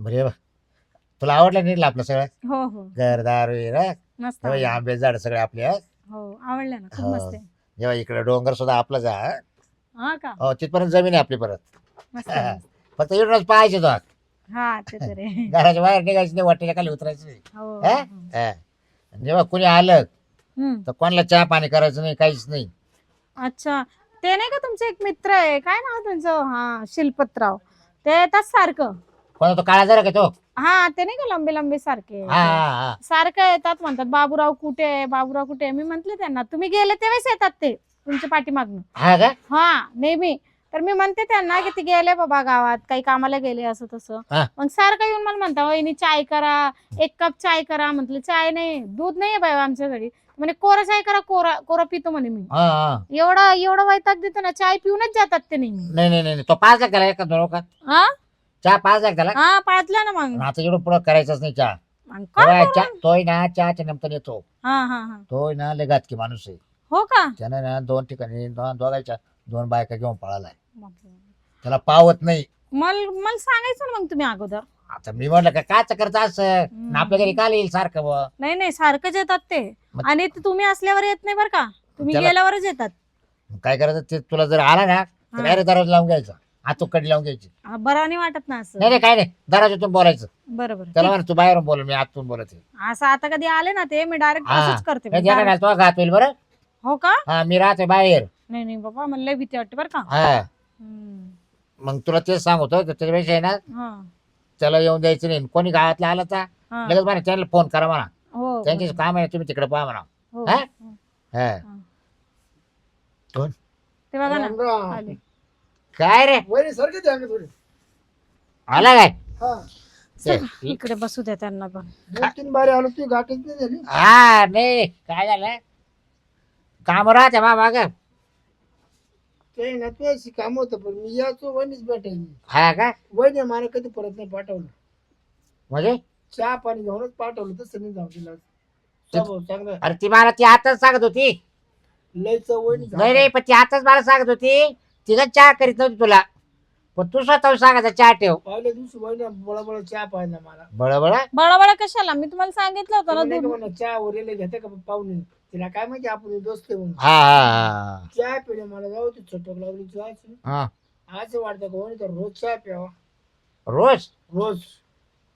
बरे बा तुला आवडलं नीटलं आपलं सगळं हो हो घरदार मस्त आवडलं. आंबे झाड सगळे आपले हं? हो आवडलं ना खूप हो. मस्त आहे जेव्हा इकडे डोंगर सुद्धा आपलं जा हं? हा का हो तिथपर्यंत जमीन आहे आपली परत मस्त आहे, मस्त. फक्त इकडूनच पाहायचे तो आत. हा ते तर आहे घराच्या बाहेर निघायचं नाही वाटेच्या खाली उतरायचं नाही हो हं? हो. हं. जेव्हा कुणी आलं हम्म. तर कोणाला चहा पाणी करायचं नाही काहीच नाही अच्छा ते नाही का तुमचे एक मित्र आहे काय नाव त्यांचं हा शिल्पतराव ते येतात सारखं कोणा तो काळा जरा का तो हा ते नाही का लंबे लंबे सारखे? हा हा हा. सारखं येतात म्हणतात बाबूराव कुठे आहे? बाबूराव कुठे आहे? मी म्हंटले त्यांना तुम्ही गेले तेव्हाच येतात ते तुमच्या पाठीमागनं. हा का? हा नेहमी तर मी म्हणते त्यांना की ते गेले बाबा गावात काही कामाला गेले असं तसं. हा. मग सारखं येऊन मला म्हणता वहिनी चाय करा एक कप चाय करा. म्हटलं चाय नाही दूध नाही बाय आमच्या घरी. म्हणे कोरा चाय करा कोरा कोरा पितो म्हणे मी. हा हा. एवढा एवढा वैताग देतो ना चाय पिऊनच जातात ते नेहमी. नाही नाही नाही नाही. तो पाच लाख दोन का हा चहा पाच लाख त्याला हा पाळतला ना मग. आता एवढं पुढं करायचंच नाही चहा. मग काय तेव्हा करू? चहा- तोय ना चहाच्या नंतर येतो. हा हा हा. तोय ना लेगात की माणूस आहे. हो का? त्यानं ना दोन ठिकाणी दोघायच्या दोन बायका घेऊन पळालाय. त्याला पावत नाही. मला मला सांगायचं ना मग तुम्ही अगोदर. आता मी म्हटलं का काच करत असं? आपल्या घरी काल येईल सारखं बुवा. नाही नाही सारखंच येतात ते. मग- आणि ते तुम्ही असल्यावर येत नाही बरं का. तुम्ही त्याला- गेल्यावरच येतात. काय करायचं? ते तुला जर आला ना तर हा. दरवाजा लावून घ्यायचा. हातू कडी लावून घ्यायची हा, बरं नाही वाटत ना असं नाही नाही काय नाही दरवाजातून बोलायचं बरोबर त्याला म्हणा तू बाहेरून बोल मी आतून बोलत आहे. असं आता कधी आले ना ते मी डायरेक्ट हा. असंच करते मी. नाही, तो घात होईल बरं हो का हा मी राहते बाहेर नाही नाही बाबा मला लय भीती वाटते बरं का हा हम्म. मग तुला तेच सांगतो तर त्याच्यापेक्षा आहे ना हा, त्याला येऊन द्यायचं नाही कोणी गावातला आला तर हा. लगेच म्हणा त्यांना फोन करा म्हणा हो त्यांचे बरोबर. काम आहे तुम्ही तिकडे पहा म्हणा हो, हा? हो. हा. कोण ते बघा ना. आले काय रे? सारखे थोडे. आला काय? हा. इकडे बसू द्या त्यांना पण. दोन तीन बारे आलो ती गाठच नाही झाली हा नाही. काय झालं? काम राहते मा माग. ते ना तू अशी काम होतं पण मी याचो वहिनीच भेटायची हा का? वहिनी मला कधी परत नाही पाठवलं. म्हणजे? चहा पाणी घेऊनच पाठवलं तसं नाही जाऊ दिला. स्वभाव चांगला अरे ती मला ती आताच सांगत होती. लयच वहिनी नाही नाही पण ती आताच मला सांगत होती. तिला चहा करीत नव्हती तुला. पण तू स्वतः सांगायचा चहा ठेव. पहिल्या दिवशी वहिनी बळबळ चहा पाहिला मला. बळ बळ बळाबळा कशाला? मी तुम्हाला सांगितलं होतं ना नाही का दूध. चहा वगैरे घेते का पाहुणे? तिला काय माहिती आपण दोस्त आहे म्हणून. हा हा चहा पिणे मला जाऊ ती छोटक लागली चहाची हा. हा. असं वाटतं का वहिनी तर रोज चहा प्यावा. रोज? रोज.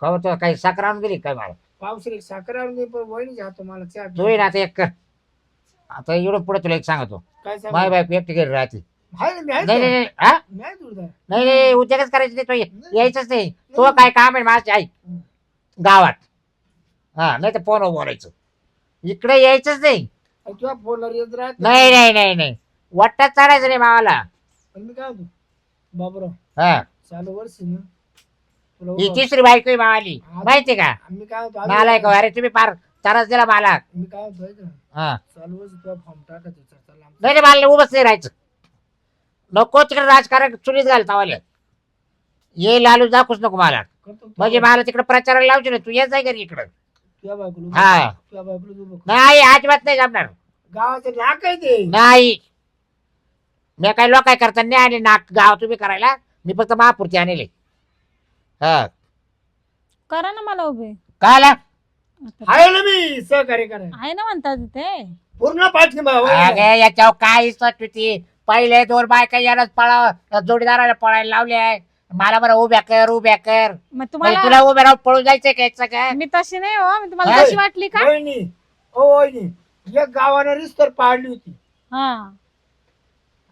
का तुला काही साखर आणून दिली काय मला? पावसाळी साखर आणून दे, पण वहिनी जातो मला चहा तू ये ना आता एक कर. आता एवढं पुढे तुला एक सांगतो. काय माय सांग बायको एकटी घरी राहते. नाही हा? उद्योगच करायचं नाही तो ये- यायचंच नाही. तो काय काम आहे माझी आई? गावात. हा नाही तर फोनवर बोलायचं. इकडे यायचंच नाही. तुझ्या फोनवर येत राहत नाही. नाही नाही नाही वाटत चढायचं नाही मावाला. पण मी काय होतो बाबराव हा. चालू वर्ष ना. तुला ही उभं- तिसरी बायको आहे मावाली. माहिती का? काय होतो मला एक आम्ही- अरे तुम्ही फार त्रास दिला मला. मी काय होतो ऐक ना, हा. चालू वर्ष तुला फॉर्म टाकायचं चला. आमचं. नाही रे मला उभंच नाही राहायचं. नको तिकडे राजकारण चुलीत घाल तावाले ये लालू दाखवूच नको मला. करतो म्हणजे मला तिकडे प्रचाराला लावचे ना तू येत जाय घरी इकडं. तुझ्या बायकोला उभं- हा. तुझ्या बायकोला उभं कर. नाही अजिबात नाही जमणार. गावाचं नाक आहे ते. नाही. मी काही लोक काय करता नाही आणि नाक गाव तुम्ही करायला. मी फक्त महापुरती आणले. हा. करा ना मला उभे. काय आला? आहे ना मी सहकार्य करायला आहे ना म्हणतात ते. पूर्ण पाठिंबा. अगे याच्यावर काय होती पहिले दोन बायका यालाच पळा जोडीदाराला पळायला लावले आहे. मला बरं उभ्या कर उभ्या कर. मग म्हणजे तुम्हाला तुला उभ्या राहून पळून जायचंय का याचं काय? मी तशी नाही हो मी तुम्हाला. तशी वाटली का? वहिनी ओ वहिनी एक गावानं रिस्तर पाडली होती. हा.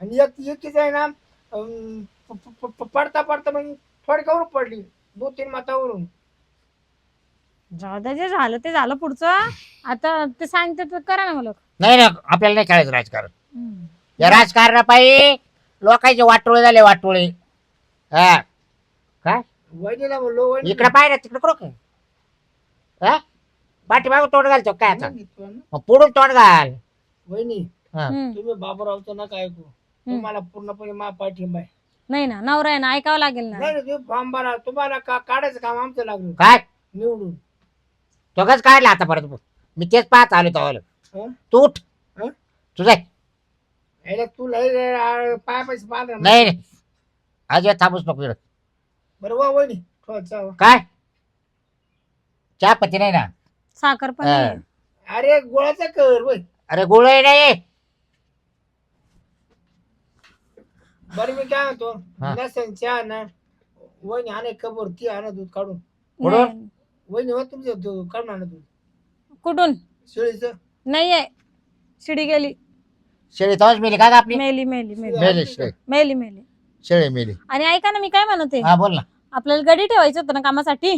आणि एक एकीच आहे ना अं, प- प- प- पडता पडता मग फडकावर पडली दोन तीन मातावरून जाऊ जे झालं ते झालं पुढचं. आता ते सांगते तर करा ना मला नाही ना आपल्याला नाही खेळायचं राजकारण. हम्म. या राजकारणापायी लोकांचे वाटोळे झाले वाटोळे. हा. काय? वहिनीला म्हणलो वहिनी. इकडे पाहिजे तिकडे करू का? हा? पाठीमागून तोंड घालतो काय आता? ना. मग पुढून तोंड घाल. वहिनी हा. हम्म. तुम्ही बाबूरावचं नका ऐकू. तुम्हाला पूर्णपणे मा पाठिंबा आहे. नाही ना नवरा आहे ना ऐकावं लागेल ना. नाही नाही, तुम्ही फॉर्म भरा तुम्हाला का काढायचं काम आमचं लागलं? काय? निवडून. तो कच काढला आता परत? मी तेच पाहत आलो तो हं? तू उठ. हं? तुझा याला तू लय आ, पाय पैसे नाही नाही अजिबात थांबूच नको इकडं बरं वा वहिनी. काय चहा पत्ती नाही ना साखर पण हा. नाही. अरे गोळाचा कर वय अरे गोळ नाही बरं मी काय म्हणतो हा. चहा ना वहिनी आणे कबर ती आणा दूध काढून कुठून? नाही. वहिनी हो तुमचं दूध काढून आणा दूध कुठून शेळीचं नाहीये शिडी गेली शेळी तवाच मेली का ग आपली? मेली मेली मेली. मेली शेळी. मेली मेली. शेळी मेली. आणि ऐका ना मी काय म्हणते? हा बोल ना. आपल्याला गडी ठेवायचं होतं ना कामासाठी?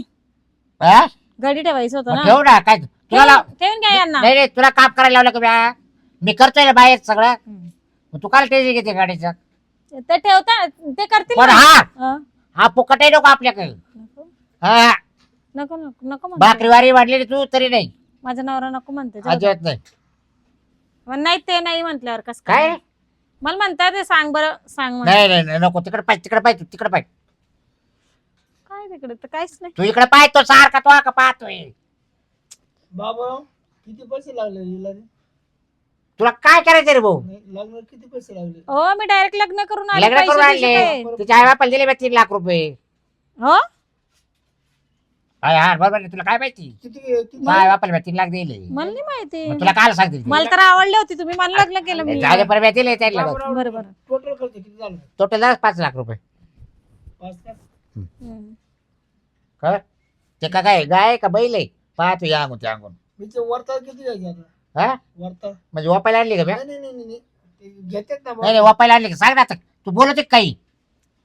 हा? गडी ठेवायचं होतं मग ना? ठेवू ना काय तुला लाव- ठेवून ठेवून घ्या यांना. नाही नाही तुला काम करायला लावलं का म्या? मी करतोय ना बाहेर सगळं. हम्म. मग तू काय टेन्शन घेते गाडीचं. ते ठेवता ते करतील पण ना. हा? हा. हा फुकट आहे नको आपल्याकडे. नको? हा? नको नको नको म्हणते. भाकरीवारी वाढलेली तू तरी नाही. माझा नवरा नको म्हणते जाऊ दे. अजिबात नाही. नाही ते नाही म्हटल्यावर कस काय? मला म्हणतात ते सांग बरं सांग म्हण. नाही नाही नाही, नको. तिकडे पाहिजे तिकडे पाहिजे तिकडे पाहिजे काय तिकडे? तर काहीच नाही. तू इकडे पाहिजे तो सारखा तो का पाहतोय. बाबा किती पैसे लागले हिला रे? तुला काय करायचं रे भाऊ? नाही, लग्न किती पैसे लागले? हो मी डायरेक्ट लग्न करून आले लग्न पैसे करून बिशे काय? आणले तिच्या आई बापाला दिले बा तीन लाख रुपये. हो? हा हा बरोबर आहे. तुला काय माहिती? किती किती आई बापाला बा तीन लाख दिले? मला नाही माहिती. मग तुला काय सांगते मला तर आवडले होते. तुम्ही मला लग्न केलं मी. झाले पर दिले त्याला बाबूराव, बरं, बरं. टोटल खर्च किती झाला? टोटल पाच लाख रुपये. पाच लाख? हम्म. का? ते का काय गाय का बैल आहे? पाहतो या अंगून त्या अंगून मी ते वरता किती आता? हा? वरता म्हणजे वापायला आणली का म्या? नाही नाही नाही नाही, नाही ते घेतात ना नाही नाही वापायला आणली का? सांग ना आता. तू बोलत आहे का काही?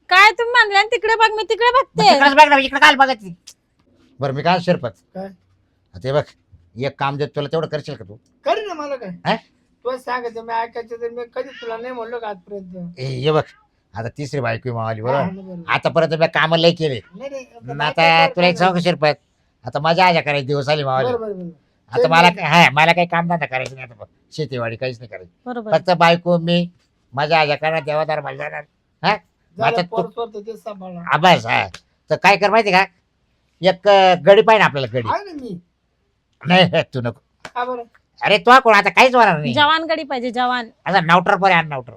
काय तुम्ही म्हणले? आणि तिकडे बघ मी तिकडे मग बघते तिकडेच बघ ना इकडे काय बघत? बरं मी काय शिरपत? काय? ते बघ एक काम देत तुला तेवढं करशील का तू? कर ना मला हा? काय तू सांगायचं मी ऐकायचं तर मी कधी तुला नाही म्हणलो का आजपर्यंत? ए ये बघ आता तिसरी बायको मावली हा, बरोबर? हा, बरोबर. आतापर्यंत मी काम लय केले. नाही, नाही, आता मग आता तुला एक सांगू शिरपत? आता माझ्या आजा करायचे दिवस आले मावली. बरोबर, बरोबर. आता मला काय- हा मला काही काम धंदा करायचं नाही आता शेतीवाडी काहीच नाही करायचं. बरोबर. फक्त बायको मी माझ्या आजा करणार देवादार मला जाणार हा? आता तू- पोर- पोर तर तेच सांभाळणार. आभास हा. तर काय कर माहिती का? एक अं, गडी पाहिजे आपल्याला गडी. आहे ना मी. नाही तू नको. का बरं? अरे तो कोण? आता काहीच होणार नाही. जवान गडी पाहिजे जवान. आता नावटर पर्यंत आण नावटर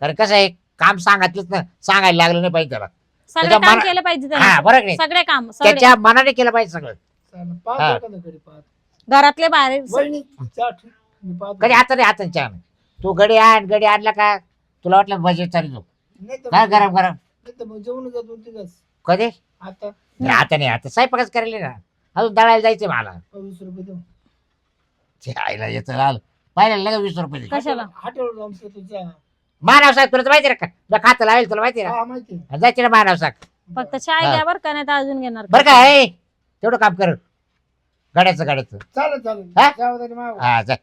कारण कसं आहे काम सांगितलंच ना सांगायला लागलं नाही पाहिजे त्याला. सगळे त्याच्या काम मना- केलं पाहिजे हा सगळे काम सगळे. त्याच्या मनाने केलं पाहिजे सगळं. चालेल. हा. पाहतो एखादं घरी पाहतो. घरातले बाहेर वहिनी, चहा ठेव. मी पाहतो. कधी हाताने हाताने चहा नाही. तू गडी आण गडी आणला का? तुला वाटलं बजेट चालू जाऊ नाही तर काय मग- गरम गरम. नाही तर मग जेवण कधी? आता. नाही, आता नाही आता स्वयंपाकच करायला ना. अजून दळायला जायचंय मला. वीस रुपये देऊ. ते आईला येतं आलं पाहिलं लगेच वीस रुपये दे. कशाला? जाऊन मानव साहेब तुला तर माहिती आहे का? तुला खातं लावेल तुला माहिती आहे हा माहिती आहे. ना जायचे ना मानव साहेब फक्त चाय हा. घ्या बरं का नाही तर अजून घेणार बरं का हे तेवढं काम कर. गाड्याचं गाड्याचं. चालेल चालेल. हा? जाऊ दे मागं. हा जा.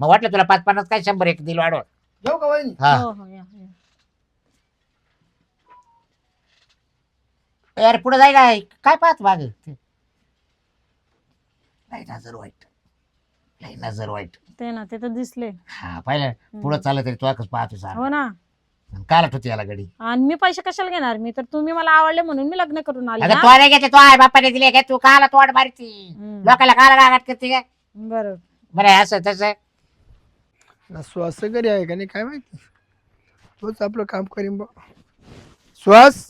मग वाटलं तुला पाच पन्नास काय शंभर एक दिल वाढव. जाऊ का वहिनी? हा. हो हो या, या. यार पुढे जायला काय? पाहत माग? नाही नजर वाईट. नाही नजर वाईट. ते ना ते तर दिसले. हा पाहिलं पुढे चाललं तरी तो पाहतो सार हो ना. काल होती याला गडी. आणि मी पैसे कशाला घेणार? मी तर तुम्ही मला आवडले म्हणून मी लग्न करून आले अगं ना. तो नाही घेते तो? आई बापाने दिले काय तू काला तोड मारती. हम्म. लोकाला काला गागात करते काय बरोबर बरं असं तसं. ना श्वास घरी आहे का नाही? काय माहिती? तोच आपलं काम करीन बा. श्वास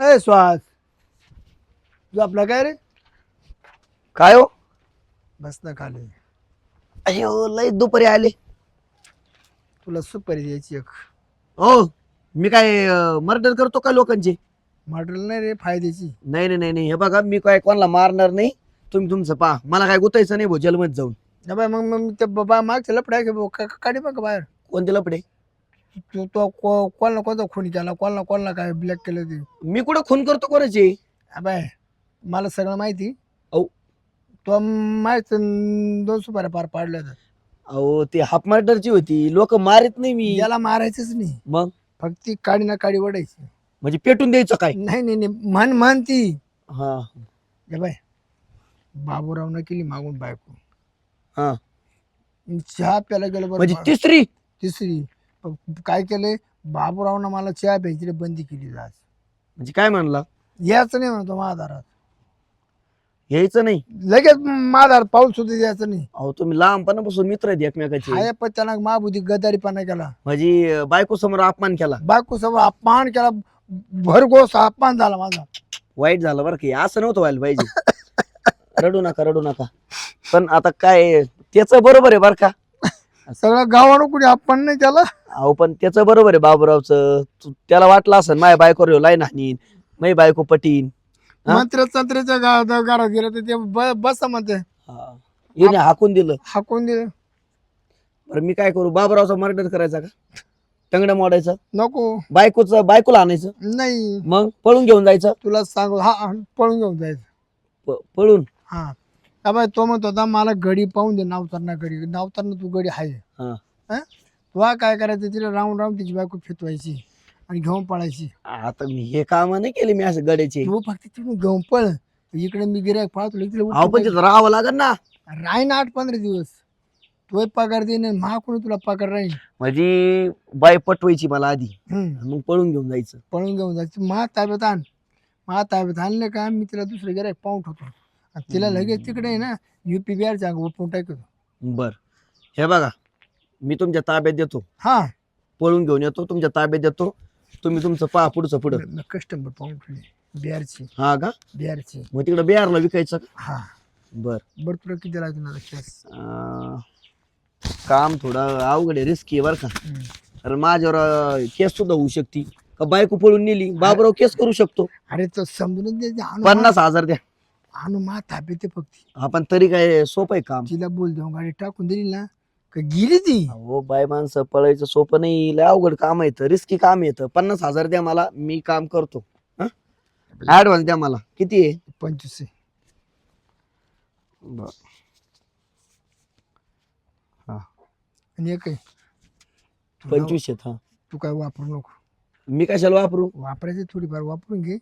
ए श्वास तू आपला काय रे? काय हो? बस ना खाली. अयो लय दुपारी आले. तुला सुपारी द्यायची एक. हो मी काय मर्डर करतो का लोकांचे? मॉडेल नाही रे फायद्याची. नाही नाही नाही नाही हे बघा मी काय कोणाला मारणार नाही. तुम्ही तुमचं पहा. मला काय गुतायचं नाही भो जलमत जाऊन. बाय मग मग ते बाबा मागच्या लपडा काढी बघ बाहेर. कोणते लपडे तू तो को- कोणाला कोणता खून केला कोणाला कोणाला काय ब्लॅक केलं ते? मी कुठं खून करतो कोणाचे? अबाय मला सगळं माहिती. औ. तो माहीत दोन सुपाऱ्या पार पाडल्या होत्या. अहो ते हाफ मर्डरची होती. लोक मारित नाही मी. याला मारायचंच नाही. मग? फक्त ती काडी ना काडी ओढायची. म्हणजे पेटून द्यायचं काय? नाही नाही नाही. म्हण म्हण ती. हा. ए बाय बाबूरावनं केली मागून बायको. हा. चहा प्यायला गेलो म्हणजे बरं तिसरी? तिसरी. प- काय केलंय? बाबूरावनं मला चहा प्यायची बंदी केली आज. म्हणजे काय म्हणला? यायचं नाही म्हणतो महादारात यायचं नाही? लगेच महादारात पाऊल सुद्धा द्यायचं नाही. अहो तुम्ही लहानपणापासून मित्र आहेत एकमेकाचे. हाय पण त्याला महाबुद्धी गदारीपणा केला. म्हणजे बायको समोर अपमान केला? बायको समोर अपमान केला. भरघोस अपमान झाला माझा. वाईट झालं बरं की असं नव्हतं व्हायला पाहिजे. रडू नका रडू नका. पण आता काय त्याच बरोबर आहे बर का? सगळं गावानं कुठे आपण नाही त्याला. अहो पण त्याचं बरोबर आहे बाबूरावचं. तू- त्याला वाटलं असं माझ्या बायकोवर लाईन हानीन माझी बायको पटीन. हा? मंत्र संत्र्याच्या गा- घरात गेलं तर ते ब- बसा म्हणते. हा. हिने हाकून दिलं. हाकून दिलं. बरं मी काय करू? बाबूरावचा मर्डर करायचा का? टंगडं मोडायचं? नको. बायकोचं बायकोला आणायचं? नाही. मग? पळून घेऊन जायचं? तुला सांगू हा हा, पळून घेऊन जायचं. प- पळून? हा. का बाय तो म्हणत होता मला गडी पाहून दे नावताना गडी नावताना तू गडी आहे हा. हा? तुला काय करायचं तिला राऊंड राऊंड तिची बायको फितवायची आणि घेऊन पळायची. आता मी हे काम नाही केले मी असं गड्याचे. तू फक्त तिकडून घेऊन पळ. इकडे मी गिरायक पाहतो तिला अहो पण उठून तिथं राहावं लागेल ना. राही ना आठ पंधरा दिवस. तो पगार देईन आणि महा कोणी तुला पगार राहील. म्हणजे बाय पटवायची मला आधी. मग पळून घेऊन जायचं. पळून घेऊन जायचं. महा ताब्यात आण. महा ताब्यात आणलं का मी तिला दुसरं गिरायक पाहून ठेवतो. आणि तिला लगेच तिकडे आहे ना युपी बिहारच्या ओपून टाकतो बर. हे बघा मी तुमच्या ताब्यात देतो. हा. पळून घेऊन येतो तुमच्या ताब्यात देतो. तुम्ही तुमचं पहा पुढचं पुढं. कस्टमर पाहून ठेवले. बिहारची हा का? बिहारची मग तिकडे बिहारला विकायचं का? हा. बर. बरं तुला किती अं, काम थोडं अवघड आहे रिस्की आहे बरं का. कारण माझ्यावर केस सुद्धा होऊ शकते. का बायको पळून नेली? बाबराव केस करू शकतो. अरे तो समजून दे पन्नास हजार द्या. आणू मा ताब्यात आहे फक्त. आपण तरी काय सोपं आहे काम. तिला बोल देऊ गाडी टाकून दिली ना का गेली ती? हो बाय माणसं पळायचं सोपं नाही. लय अवघड काम येतं रिस्की काम येतं पन्नास हजार द्या मला मी काम करतो. ऍडव्हान्स द्या मला. किती आहे? पंचवीस आहे. आणि एक आहे. पंचवीस आहेत हा. तू काय वापरू नको. मी कशाला वापरू? वापरायची थोडीफार वापरून घे.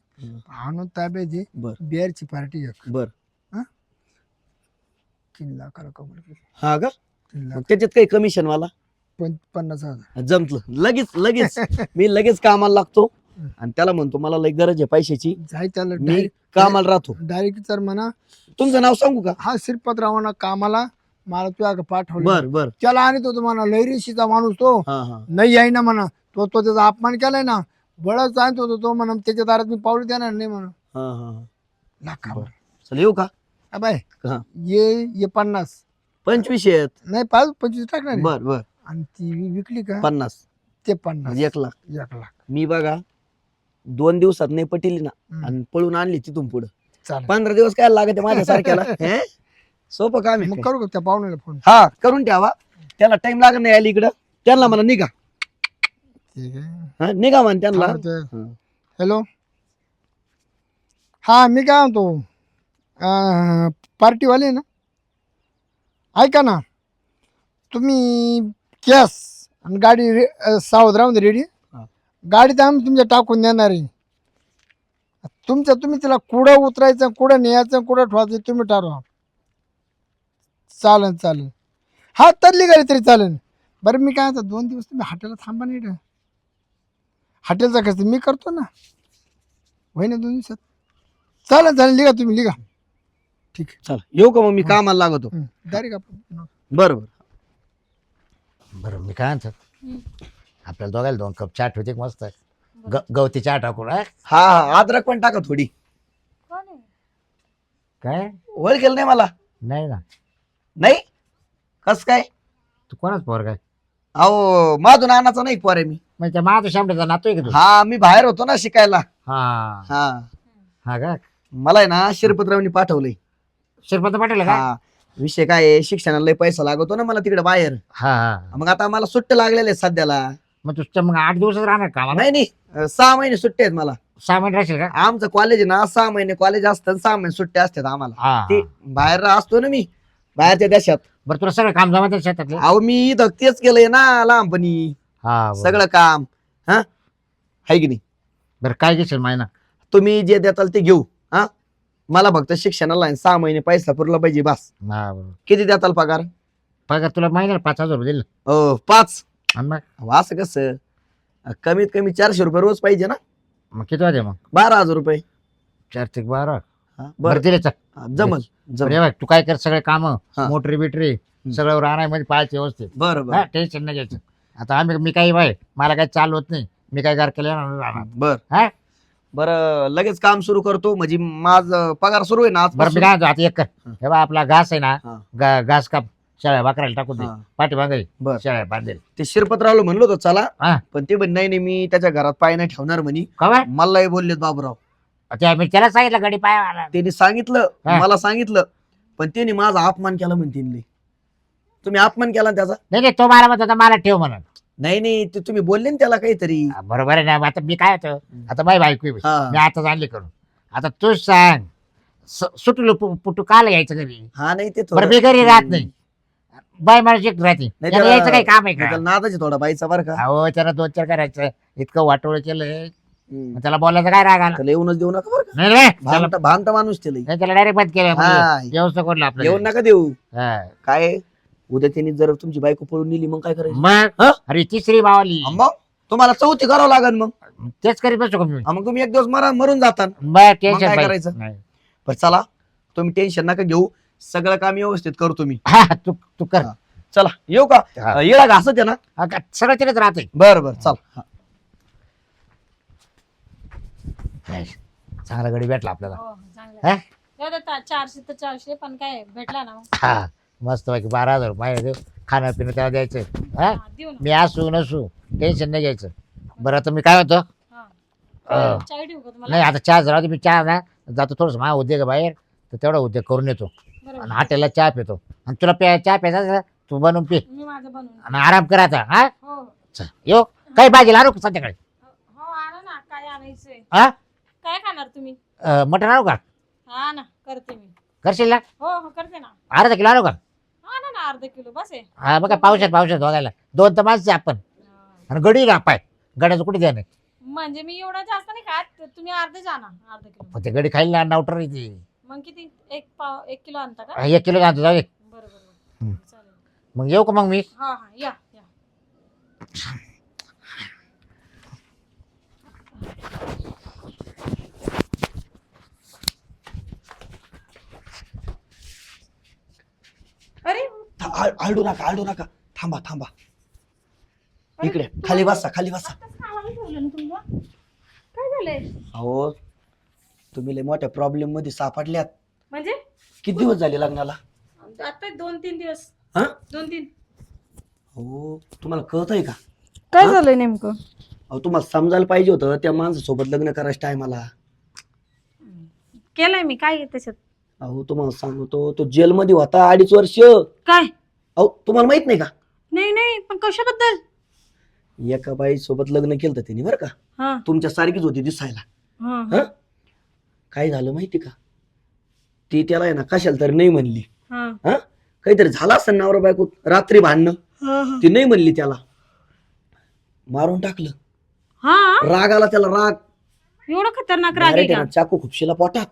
आणून ताब्यात घे बर. बिहारची पार्टी एक. बर. तीन केली. हा का? तीन मग लाख त्याच्यात काही कमिशन पं- पन्नास हजार. जमतलं लगेच लगेच. मी लगेच कामाला लागतो. आणि त्याला म्हणतो मला लई गरज आहे पैशाची. जाय त्याला मी कामाला राहतो. डायरेक्ट तर म्हणा. तुमचं नाव सांगू का? हा श्रीपतरावांना कामाला. मला तुझ्या पाठवलं. बर बर. त्याला आणि तो म्हणा. लैरीशीचा माणूस तो. हा हा. नाही आहे ना म्हणा. तो तो त्याचा अपमान केलाय ना बळच आणत होतो तो म्हणा त्याच्या दारात मी पावली देणार नाही म्हणा हा हा बर. चल येऊ का? बाय. हा. ये ये पन्नास. पंचवीस आहेत. नाही पाच पंचवीस टाकणार आहे. बर बर. आणि ती वि- विकली का? पन्नास. ते पन्नास. म्हणजे एक लाख. एक लाख. मी बघा दोन दिवसात नाही पटिली ना हम्म. आणि पळून आणली तिथून पुढे. चालेल. पंधरा दिवस काय लागत माझ्या सारख्याला? सोपं काम आहे मग काय? करू का त्या पाहुण्याला फोन हा करून ठेवा. त्याला टाइम लागत नाही आली इकडं. त्यांना म्हणा निघा. ठीक आहे. हा निघा म्हण त्यांना. थांबतो. हॅलो. हा मी काय म्हणतो? अं, पार्टीवाले ना? ऐका ना. तुम्ही कॅस आणि गाडी रे- अं, सावध राहून रेडी. हा. गाडीत आम्ही तुमच्या टाकून देणार आहे. तुमच्या तुम्ही तिला कुठं उतरायचं कुठं न्यायचं कुठं ठेवायचं तुम्ही ठरवा. चालेल चालेल. हा तरली गाडी तरी चालेल. बरं मी काय म्हणतो दोन दिवस तुम्ही हॉटेलला थांबा नाही का हॉटेलचा खर्च मी करतो ना. होय ना दोन दिवसात चालेल चालेल लिहा तुम्ही लिहा ठीक. चल येऊ का मग? मी कामाला लागतो. आहे डायरेक्ट आपण बर बर. बरं मी काय म्हणतो? आपल्याला दोघायला दोन कप चहा ठेवते मस्त ग गवती चहा टाकून हा? हा हा अद्रक पण टाका थोडी. कोण आहे? काय? ओळखेल नाही मला. नाही ना. नाही? कस काय? तू कोणाच पोर काय अहो माझून नानाचा नाही पोर आहे मी. म्हणजे माझा शामड्याचा नातोय का तू? हा मी बाहेर होतो ना शिकायला. हा. हा. हा का? मला आहे ना शिरपतरावनी पाठवलंय. शिरपत पाटील का? हा. विषय काय आहे? शिक्षणाला लय पैसा लागतो ना मला तिकडे बाहेर. हा हा. मग आता मला सुट्टे लागलेले आहेत सध्याला. मग तुझ्या मग आठ दिवसच राहणार का मला नाही नाही. अं, सहा महिने सुट्टे आहेत मला. सहा महिने राहशील का? आमचं कॉलेज आहे ना सहा महिने कॉलेज असतं आणि सहा महिने सुट्टे असतात आम्हाला. हा. ते बाहेर असतो ना मी बाहेरच्या देशात. बरं तुला सगळं काम जमत शेतातले अहो मी इथं तेच केलंय ना लहानपणी हा. सगळं काम हा? हाय की नाही? बरं काय घेशील महिना तुम्ही जे देताल ते घेऊ हा? मला फक्त शिक्षणाला सहा महिने पैसा पुरला पाहिजे बस. हा बरोबर. किती देताल पगार? पगार तुला महिन्याला पाच हजार रुपये दिलं. अ, पाच. आणि मग? अहो, असं कसं? अ, कमीत कमी चारशे रुपये रोज पाहिजे ना? मग किती वाजे मग? बारा हजार रुपये. चार ते बारा. हा, बरं बरं. दिले चल. हा, जमल बरं जमल. बघ, तू काय कर सगळे काम हा. मोटरी बिटरी सगळं राहण्यामध्ये पाहायचे व्यवस्थित. बरं हा बरं टेन्शन नाही घ्यायचं. आता आम्ही मी काही बाय मला काही चालू होत नाही. मी काही गार केलं राहणार. बर. हा? बरं लगेच काम सुरू करतो. म्हणजे माझ पगार सुरू आहे ना बरं मी आजपासून. काय म्हणतो आता एक. कर हं. बा आपला घास आहे ना हा. गा- घास काप शेळ्या बाकरायला टाकून दे. हा. पाठीमागे बर. शेळ्या बांधेल. ते शिरपतरावला म्हणलो होतो चला. हा. पण ते पण नाही नाही मी त्याच्या घरात पाय नाही ठेवणार म्हणे. खबर मलाही बोललेत बाबूराव. त्या मी त्याला सांगितलं गडी पाय त्यांनी सांगितलं हा. मला सांगितलं. पण त्यांनी माझा अपमान केला म्हणते. तुम्ही अपमान केला ना त्याचा? नाही नाही तो मला म्हणत होता मला ठेव म्हणून. नाही नाही ते तुम्ही बोलले ना त्याला काहीतरी. हा, बरोबर आहे ना आता मी काय होतो? आता माझी बायको आहे. हा. मी आता आणली करून. आता तूच सांग स- सुटलो पु- पुटू काल यायचं घरी? हा नाही ते बरं मी घरी राहत नाही. बाय मला राहते. नाही त्याला त्याला- यायचं काही काम आहे नाही, का? त्याला नादाचे थोडा बाईचा बरं का. अहो त्याला दोन चार करायचं इतकं वाटोळ केलंय. हम्म. त्याला बोलायचं काय राग आला? त्याला येऊनच देऊ नका बरं का. नाही रे त्याला भामटा भामटा माणूस त्याला नाही, त्याला डायरेक्ट बंद केलं हा. व्यवस्था कोणलं येऊन आपलं नका देऊ. काय? उद्या त्यांनी जर तुमची बायको पळून नेली मग काय करायचं? मग? हा? अरे तिसरी मावली हा, मग? तुम्हाला चौथी करावं लागेल मग. तेच करीत बसतो का मी? हा, मग तुम्ही एक दिवस मरा मरून जाता मग काय टेन्शन करायचं? नाही. पण चला. तुम्ही टेन्शन नका घेऊ. सगळं काम व्यवस्थित करतो मी. हा तू तू कर. हा. चला येऊ का? हा. घासत आहे ना? हा, का- सगळं तिथेच राहते बरं बरं चल. हा. चांगला गडी भेटला आपल्याला. हो चांगलं. हा? जाऊ दे ता- चारशे तर चारशे पण काय भेटला ना मग. हा. मस्त पैकी बारा हजार रुपये. देऊ खाणं पिणं त्याला द्यायचं. हा? देऊ ना. मी असू नसू टेन्शन नाही घ्यायचं. बरं आता मी काय होतो हा. अं, चाय ठेवू का तुम्हाला? नाही आता चहा जरा मी चहा ना जातो थोडंसं माझा उद्योग आहे बाहेर तर तेवढा उद्योग करून येतो. बरोबर. आणि हॉटेलला चहा पितो. आणि तुला प्या चहा प्यायचा असेल, तू बनवून पी. मी माझं बनवून आणि आराम कर आता हा? हो. चल, येऊ. काही भाजी आणू का संध्याकाळी? हो आणा ना. काय आणायचंय? हा? काय खाणार तुम्ही? अं, मटण आणू का? हा ना करते मी. करशील ना? हो हो करते ना. अर्धा किलो आणू का? आणा ना अर्धा किलो बस आहे. हा बघा पावसात पावसात बघायला दोन तर माणसं आहे आपण. आणि गडी ना पाय गड्याचं कुठे द्या नाही म्हणजे मी एवढा जास्त नाही खात तुम्ही अर्धे जाणा अर्धा किलो. पण ते गडी खाईल ना नावटर मग किती? एक पाव एक किलो आणता का? एक किलो आणतो जाऊ दे. हम्म. चालेल. मग येऊ का मग मी? हा हा या या. अरे. था- आ- नका आळडू नका. थांबा थांबा. इकडे खाली बसा खाली बसा. आत्ताच नावाला ठेवलं ना तुमचं काय झालंय? अहो तुम्ही लय मोठ्या प्रॉब्लेममध्ये सापडल्यात. म्हणजे? किती दिवस झाले लग्नाला? आता दोन तीन दिवस. हा? दोन तीन. हो तुम्हाला कळत आहे का? काय? झालंय नेमकं? अहो तुम्हाला समजायला पाहिजे होतं त्या माणसासोबत लग्न करायचं टायमाला केलंय मी काय त्याच्यात? अहो तुम्हाला सांगतो तो जेलमध्ये होता अडीच वर्ष. काय? अहो तुम्हाला माहीत नाही का? नाही नाही पण कशाबद्दल? एका बाई सोबत लग्न केलं त्यांनी बरं का? हा. तुमच्या सारखीच होती दिसायला. हा हा? काय झालं माहिती का? ती त्याला आहे ना कशाला तरी नाही म्हणली. हा. हा? काहीतरी झालं असं नवरा बायको रात्री भांडणं? हा ती नाही म्हणली त्याला. मारून टाकलं. हा? राग आला त्याला राग. एवढं खतरनाक राग आहे Direct का आहे ना, चाकू खुपशीला पोटात.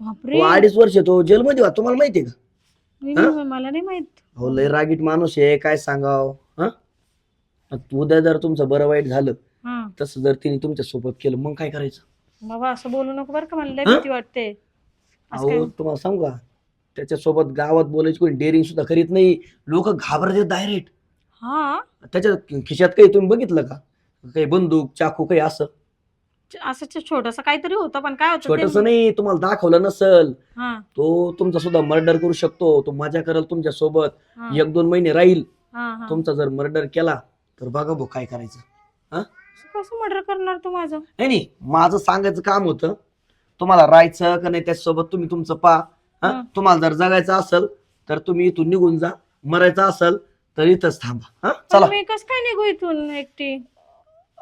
बापरे. तो अडीच वर्ष तो. जेलमध्ये होता. तुम्हाला माहितीये का? नाही, मला नाही माहीत. अहो लय रागीट माणूस आहे. काय सांगाव? हा? आता उद्या जर तुमचं बरं वाईट झालं हा. तसं जर तिने तुमच्यासोबत केलं मग काय करायचं? बाबा असं बोलू नको बरं का. मला लय हा? भीती वाटते. असं काय? अहो तुम्हाला सांगू का? त्याच्यासोबत गावात बोलायची कोणी डेअरिंग सुद्धा करीत नाही. लोक घाबरतात डायरेक्ट हा? त्याच्या खिशात काही तुम्ही बघितलं का? काही बंदूक चाकू काही असं? असं छोटस काहीतरी होतं पण काय होतं छोटस ते- नाही तुम्हाला दाखवलं नसल हा. तो तुमचा सुद्धा मर्डर करू शकतो तो मजा करेल तुमच्यासोबत हा, एक दोन महिने राहील. हा, हा. तुमचा जर मर्डर केला तर बघा भाऊ काय करायचं कसं मर्डर करणार तू माझं? नाही नाही माझं सांगायचं काम होतं तुम्हाला राहायचं का नाही त्याच्यासोबत तुम्ही तुमचं पा हा? तुम्हाला जर जगायचं असेल तर तुम्ही इथून निघून जा मरायचं असेल तर इथंच थांबा हा? पण चला. मी कस काय निघू इथून एकटी?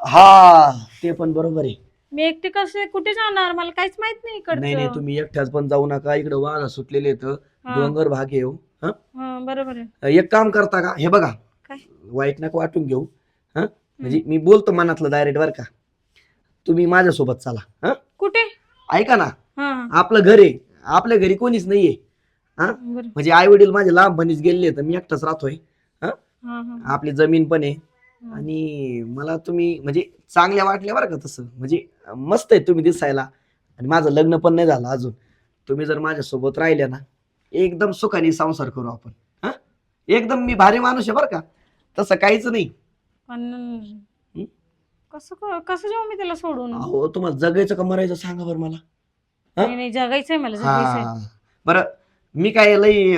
हा ते पण बरोबर आहे. मी एकटी कसे कुठे जाणार? मला काहीच माहीत नाही नाही नाही इकडचं तुम्ही एकट्याच पण जाऊ नका. इकडे वाघ सुटलेले आहेत हा, डोंगर भाग आहे हो. हा? हा, बरोबर आहे. एक काम करता का? हे बघा. काय? वाईट नका वाटून घेऊ हा. म्हणजे मी बोलतो मनातलं डायरेक्ट बरं का. तुम्ही माझ्यासोबत चला हा. कुठे? ऐका ना. हा. हा, आपलं घर आहे. आपल्या घरी कोणीच नाहीये बरं. म्हणजे आई वडील माझे लांबपणीच गेले तर मी एकटाच राहतोय हा. हा आपली जमीन पण आहे. हा. आणि मला तुम्ही म्हणजे चांगल्या वाटल्या बरं का तसं. म्हणजे मस्त आहे तुम्ही दिसायला. आणि माझं लग्न पण नाही झालं अजून. तुम्ही जर माझ्यासोबत राहिले ना एकदम सुखाने संसार करू आपण. हा? एकदम मी भारी माणूस आहे बरं का. तसं काहीच नाही. पण कसं क- कसं जाऊ मी त्याला सोडून? अहो तुम्हाला जगायचं का मरायचं सांगा बरं मला? नाही नाही जगायचंय मला जगायचंय. हा. बरं मी काय लई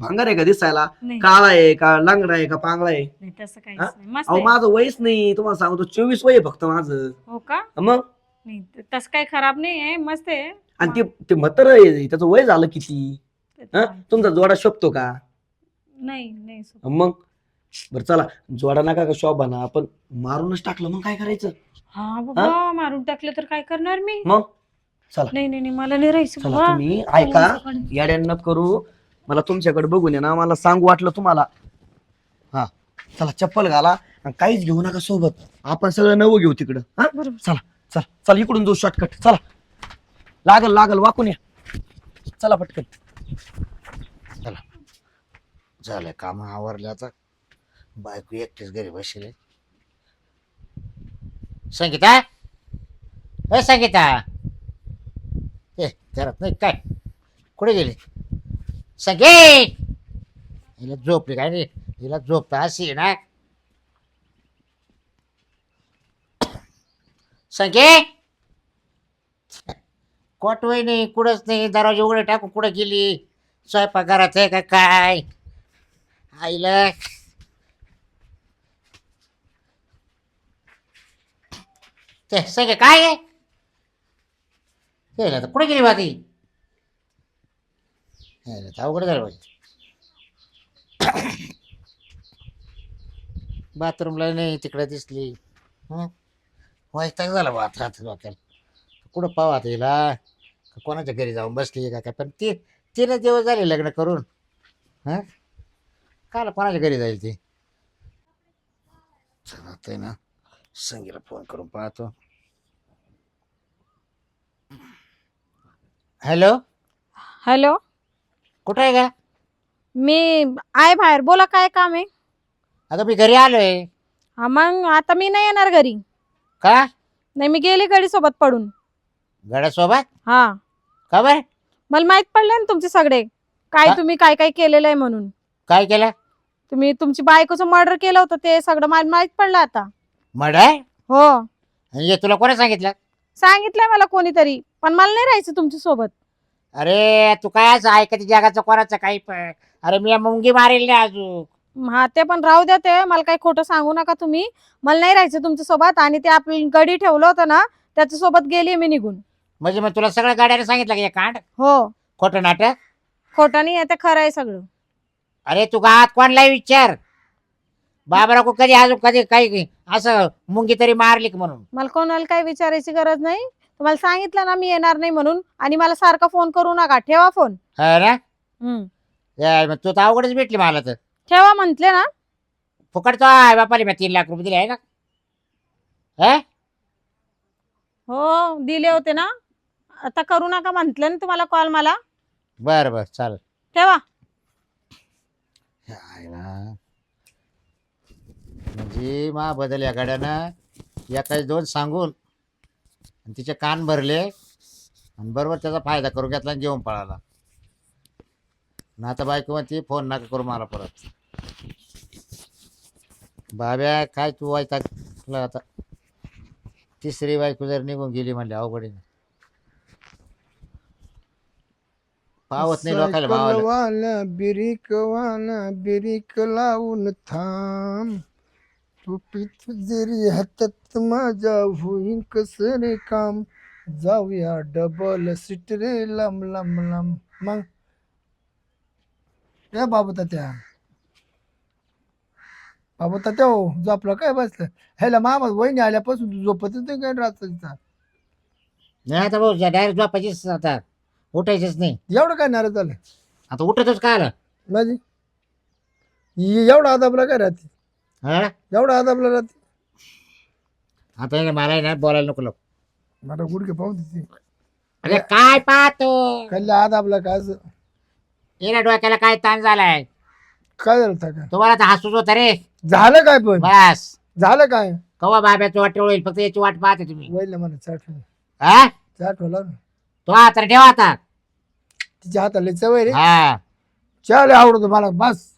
भांगार आहे का दिसायला? नाही. काळा आहे का लांगडा आहे का पांगळा आहे? नाही तसं काहीच हा? नाही. मस्त अहो आहे. माझं वयच नाही तुम्हाला सांगतो चोवीस वय आहे फक्त माझं. हो का? मग? नाही त- तसं काही खराब नाही आहे मस्त आहे. आणि ते ते म्हातारं आहे त्याचं वय झालं किती? हा? तुमचा जोडा शोभतो का? नाही नाही सो- मग? बरं चला जोडा नका का शोभा ना आपण मारूनच टाकलं मग काय करायचं? हा? बाबा मारून टाकलं तर काय करणार मी? मग? चला. नाही नाही नाही मला नाही राहायचं चला बाबा तुम्ही ऐका. याड्यान करू. मला तुमच्याकडे बघून ये ना मला सांगू वाटलं तुम्हाला. हा चला चप्पल घाला आणि काहीच घेऊ नका सोबत. आपण सगळं नवं घेऊ तिकडं. हा? बरोबर. चला चला चला इकडून जाऊ शॉर्टकट चला. लागल लागल वाकून या. चला पटकन. चला. झालं काम आवरलं आता बायको एकटीच घरी बसले. संगीता? ए संगीता? घरात नाही. काय? कुठे गेले? सगळे! हिला झोपली काय नाही हिला झोपता अशी ना. सगळे! कोटवय नाही कुठंच नाही. दरवाजे उघडे टाकून कुठं गेली? स्वयंपाकघरात आहे का काय? आईला ते सगळे काय आहे? हे तर कुठे गेली भाती? हे तर अवघड झालं पाहिजे बाथरूमला नाही तिकडे दिसली. हं? वैताग झाला बा आता आता डोक्याला. कुठं पावा आता हिला? कोणाच्या घरी जाऊन बसली का काय? पण ती तीनच दिवस झाले लग्न करून. हां? काल कोणाच्या घरी जाईल ती? चला आता आहे ना संगीला फोन करून पाहतो. हॅलो? हॅलो? कुठं आहे का मी आहे बाहेर. बोला काय काम आहे? अगं मी घरी आलोय. हा मग आता मी नाही येणार घरी. का? नाही मी गेली गाडी सोबत पडून. गड्यासोबत हा. का बरं? मला माहीत पडले ना तुमचे सगळे. काय? तुम्ही काय काय केलेलं आहे म्हणून? काय केलं? तुम्ही तुमची बायकोचं मर्डर केलं होतं ते सगळं मला माहीत पडलं आता. मर्डर हो. हे तुला कोणी सांगितलं? सांगितलंय मला कोणीतरी. पण मला नाही राहायचं तुमच्यासोबत अरे तू काय ऐकते जगाचं कोणाचं काही पण? अरे मी मुंगी मारेल नाही अजून. हा ते पण राहू द्या ते. मला काही खोटं सांगू नका तुम्ही. मला नाही राहायचं तुमच्यासोबत आणि ते आपलं गडी ठेवलं होतं ना त्याच्या सोबत गेली मी निघून. म्हणजे मग तुला सगळं गाड्याने सांगितलं का हे कांड? हो. खोटं नाटक? खोटं नाही आहे ते खरं आहे सगळं. अरे तू गावात कोणलाही विचार? बाबराको कधी अजून कधी काही असं मुंगी तरी मारली का म्हणून? मला कोणाला काही विचारायची गरज नाही. तुम्हाला सांगितलं ना मी येणार नाही म्हणून आणि मला सारखा फोन करू नका. ठेवा फोन. हा ना? हम्म. या, मग तू तर अवघडच भेटली मला तर. ठेवा म्हंटले ना. फुकट तो आहे बापाले मी तीन लाख रुपये दिले आहे का हा हो दिले होते ना. आता करू नका म्हंटले ना तुम्हाला कॉल मला. बरं बरं चालेल. ठेवा. आहे ना. म्हणजे मा बदल या गाड्यानं या काही दोन सांगून आणि तिचे कान भरले आणि बरोबर त्याचा फायदा करून घेतला आणि जेवण पळाला. ना आता बायको म्हणते फोन नका करू मला परत. बाब्या काय तू वायता आता? तिसरी बायको जर निघून गेली म्हणले अवघडीने पावत नाही लोकायला भावाला. सायकलवाला बिरिक लावून थांब. तू पित जरी हातात माझ्या होईन कस रे काम. जाऊया डबल सीट रे लम लम लम मग? ए बाबू तात्या. बाबू तात्या हो झोपला काय बसलं? ह्याला मामा वहिनी आल्यापासून तू झोपतच नाही काय रात्रीचा? नाही आता भाऊ डायरेक्ट झोपायचीच आता उठायचीच नाही. एवढं काय नाराज झालं? आता उठतच काय आलं? माझी एवढा आदाबला काय राहते हा? एवढा आदाबला राहते आता हे मला आहे ना बोलायला नको लोक. मला गुडके पाहून देते अरे काय पाहतो? कल्ल्या आदाबला काय असं? डोक्याला काय ताण झालाय? काय झालं होतं काय? तुम्हाला तर हसूच होता रे. झालं काय पण? बस. झालं काय? कवा बाब्याची वाट होईल? फक्त याची वाट पाहते तुम्ही. वैल म्हणा चाट हा? चाट होला ना. तो आता ठेवा आता. तिच्या हाताला चवय रे. हा. चहा लय आवडतो मला बस.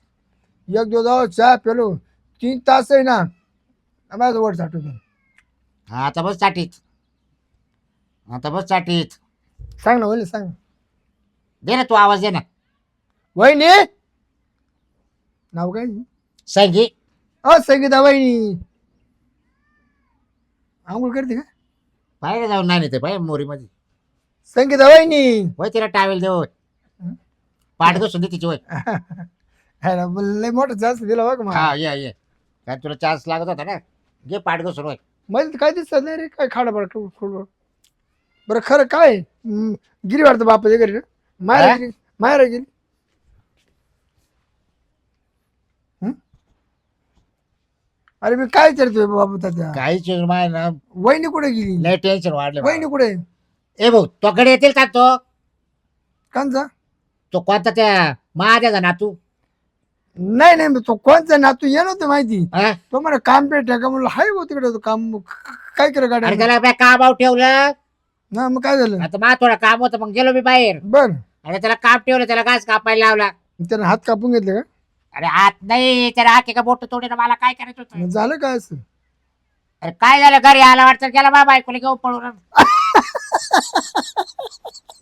एक दिवस जाऊ चहा पेलो. तीन तास आहे ना माझं वर साठवतो हा आता बस चाटीत आता बस चाटीत सांग ना वहिनी सांग. दे ना तू आवाज दे ना. वहिनी! नाव काय? संगी. अ संगीता वहिनी. आंघोळ करते का? पाहिजे जाऊन नाही ते पाहिजे मोरीमध्ये. संगीता वहिनी. होय तिला टावेल देऊ हं? पाठ घसून दे तिची होय. लय मोठं जास्त दिला बघ मला. हा ये ये. काय तुला चान्स लागत होता ना? घे पाठ घसून होय. मला तर काय दिसत नाही रे काय खाडा बरं बरं खरं काय? हम्म, गिरी वाटतं बापाच्या घरी. मायरा? गेली मायरा हं? अरे मी काय विचारतोय बाबा तात्या काही चीज माय ना. वहिनी कुठे गेली? लय टेन्शन वाढले वहिनी. कुठे? ए भाऊ तोकडे येतील का तो? कांचा? तो कोणता त्या महादेचा नातू? नाही नाही मग तो कोणचा ना तू ये नव्हतं माहिती? हा? तो मला काम पेट का म्हणलं हाय भाऊ तिकडे तो काम काय केलं अरे गाड्या त्याला काय कामाव ठेवलं? ना मग काय झालं? आता मला थोडं काम होतं मग गेलो मी बाहेर. बर. अरे त्याला काम ठेवलं त्याला घास कापायला लावला. त्यानं हात कापून घेतले का? अरे हात नाही त्याला हात का बोट तोडे मला काय करायचं होतं? मग झालं काय असं? अरे काय झालं घरी आला वाटतं गेला बाबा ऐकून घेऊ पळून.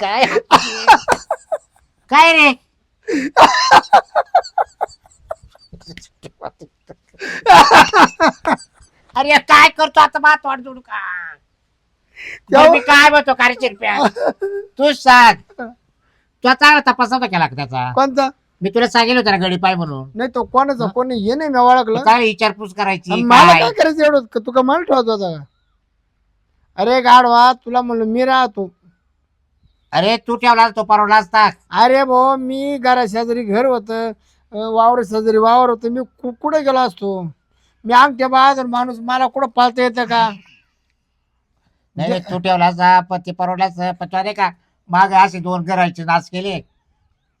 काय? काय रे? अरे काय करतो आता मात वाट जोडू का बरं, मी काय म्हणतो शिरप्या तूच सांग. तू चांगला तपास नव्हता केला का त्याचा? कोणता? मी तुला सांगेल होतं ना गडी पाय म्हणून. नाही तो कोणाचा? कोणी ये नाही मी ओळखलं. काय विचारपूस करायची? आणि मला काय? काय करायचं एवढं? का तुका मला ठेवत होता? का अरे गाडवा तुला म्हणलं मी राहतो. अरे तू ठेवला तो परवला असता. अरे भाऊ मी घरा शेजारी घर होतं वावर शेजारी वावर होतं मी कु- कुठे गेलो असतो? मी अंगठ्या बहादूर माणूस मला कुठं पाळता येतं का? नाही नाही, तू ठेवला असता पण ते परवला असतं. पण तो नाही का मागे असे दोन करायचे नाच केले.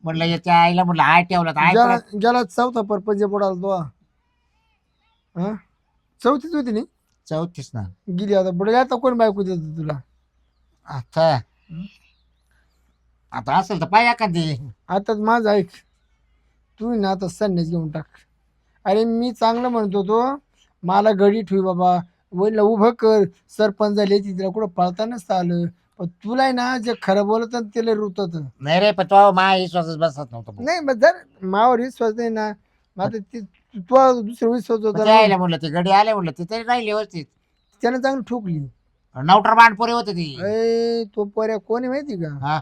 म्हणलं याच्या आईला म्हणलं हाय ठेवला तर हाय गेला परत. गेला चौथा परपंच बुडाला तो. हा चौथीच होती नाही चौतीस ना. गेली आता बुडे आता कोण बायको देत तुला? आता. आता असेल तर पाय एखादी. आता माझं ऐक. तू ना आता संन्यास घेऊन टाक. अरे मी चांगलं म्हणतो तो मला गडी ठेवी बाबा. वैला उभं कर. सरपंच झाली ती तिला कुठं पळता नसतं आलं. पण तुला आहे ना जे खरं बोलत ना त्याला रुतत. नाही रे पण तो मा विश्वासच बसत नव्हता. नाही मग जर मावर विश्वास नाही ना मग आता ती तू तू दुसरा विश्वास मग होता ते यायला म्हणलं ते गडी आले म्हणलं ते तरी राहिली व्यवस्थित. त्यानं चांगली ठोकली. नवटर बांडपोरी होते ती. अय तो पर्या कोणी माहिती का? हा.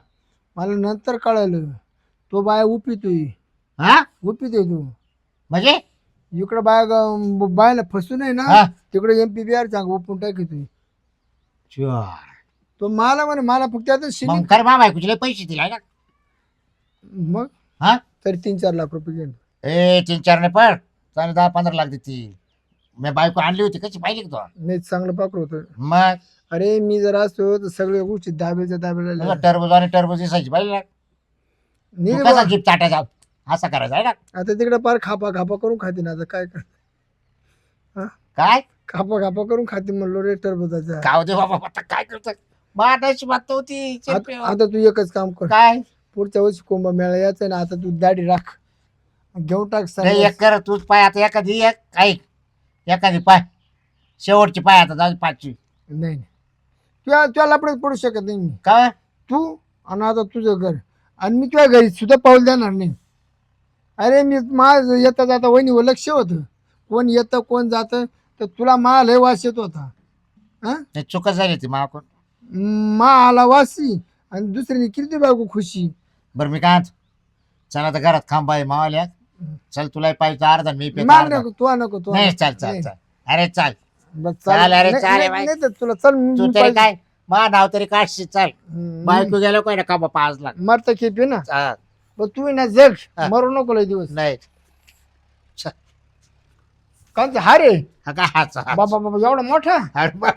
मला नंतर कळालं. तो बाय उपितोय हा? उपितोय तू. म्हणजे? इकडं बाय ग- बायला फसून आहे ना तिकडे एम पी बी आर चांग ओपून टाकतोय च्युअर. तो मला म्हणे मला फक्त आता शिनी मग कर मा बायकोचे लय पैसे दिले आहे ना. मग? हा? तरी तीन चार लाख रुपये घेऊन ए तीन चार नाही पण चालेल दहा पंधरा लाख देते मी बायको आणली होती कशी पाहिली का तो? नाही चांगलं पाकर होतं. मग? अरे मी जर असतो तर सगळे गोष्टी दाब्याच्या दाब्याला टरबूज आणि टरबूज दिसायची पाहिजे ना. नाही तू रे कसा बा. जीप चाटायचा असा करायचा आहे ना. आता तिकडे पार खापा खापा करून खाते ना आता काय कर काय? खापा खापा करून खाते म्हणलो रे टरबुजाचा गाव दे बाबा आता काय करतो बात होती आता तू एकच काम कर. काय? पुढच्या वर्षी कुंभ मेळा यायचा ना आता तू दाढी राख. घेऊन टाक नाही. एक कर तूच पाय आता एखादी एक ऐक. एखादी पाय. शेवटची पाय आता जाऊ दे पाचवी. नाही नाही. तुला तुला लपड्यात पडू शकत नाही मी. का तू आणि आता तुझं घर. आणि मी तुझ्या घरी सुद्धा पाऊल देणार नाही. अरे मी माझं येता जाता वहिनीवर लक्ष होतं. कोण येतं कोण जातं तर तुला मा लय वास येत होता. हा? नाही झाली ती माकून मा आला वासी आणि दुसऱ्याने किती बायको खुशी. बरं मी काय? चल आता घरात खांबा आहे मावाल्या चल तुला पाहिजे अर्धा मी पेतो अर्धा. नको तू नको तू नाही चाल चाल. चाल. अरे चाल. बरं, चाल चाल अरे, नाही- चाल नाही- बाई. नाही तर तुला चल तू मी तरी. काय मा नाव तरी काढशी चाल. हम्म, बायको गेलो काय ना खांबा पाच लाख मरता खेपे ना. पण तू आहे ना जग. हा. मरू नको लय दिवस. नाही. कांचा हा रे हा काय हाचा. बाबा बाबा एवढा मोठा? अरे बा-